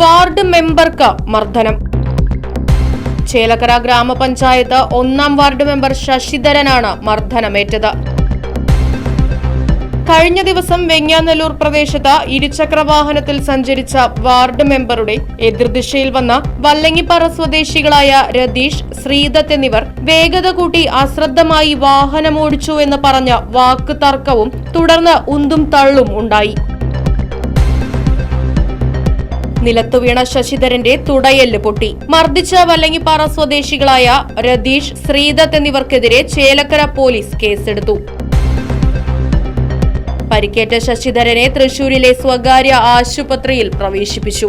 Ward മെമ്പർക്ക് മർദ്ദനം. ചേലക്കര ഗ്രാമപഞ്ചായത്ത് ഒന്നാം വാർഡ് മെമ്പർ ശശിധരനാണ് മർദ്ദനമേറ്റത്. കഴിഞ്ഞ ദിവസം വെങ്ങാനല്ലൂർ പ്രദേശത്ത് ഇരുചക്ര വാഹനത്തിൽ സഞ്ചരിച്ച വാർഡ് മെമ്പറുടെ എതിർദിശയിൽ വന്ന വല്ലങ്ങിപ്പാറ സ്വദേശികളായ രതീഷ് ശ്രീദത്ത് എന്നിവർ വേഗത കൂട്ടി അശ്രദ്ധമായി വാഹനമോടിച്ചു എന്ന് പറഞ്ഞ വാക്ക് തർക്കവും തുടർന്ന് ഉന്തും തള്ളും ഉണ്ടായി. നിലത്തു വീണ ശശിധരന്റെ തുടയെല്ല് പൊട്ടി. മർദ്ദിച്ച വല്ലങ്ങിപ്പാറ സ്വദേശികളായ രതീഷ് ശ്രീദത്ത് എന്നിവർക്കെതിരെ ചേലക്കര പോലീസ് കേസെടുത്തു. പരിക്കേറ്റ ശശിധരനെ തൃശൂരിലെ സ്വകാര്യ ആശുപത്രിയിൽ പ്രവേശിപ്പിച്ചു.